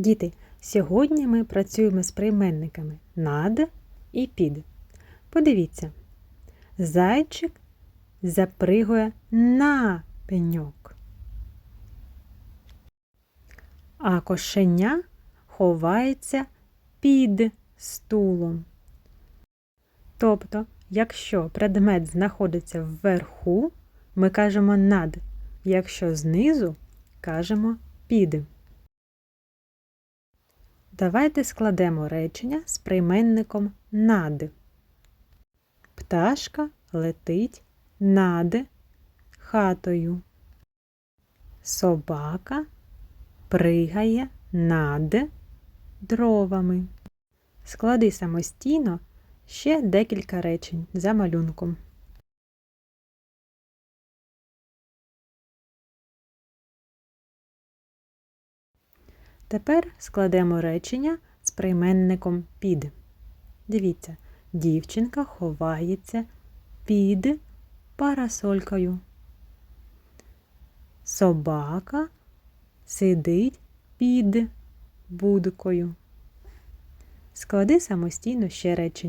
Діти, сьогодні ми працюємо з прийменниками над і під. Подивіться, зайчик запригує на пеньок, а кошеня ховається під стулом. Тобто, якщо предмет знаходиться вверху, ми кажемо над, якщо знизу, кажемо під. Давайте складемо речення з прийменником над. Пташка летить над хатою. Собака пригає над дровами. Склади самостійно ще декілька речень за малюнком. Тепер складемо речення з прийменником під. Дивіться, дівчинка ховається під парасолькою. Собака сидить під будкою. Склади самостійно ще речення.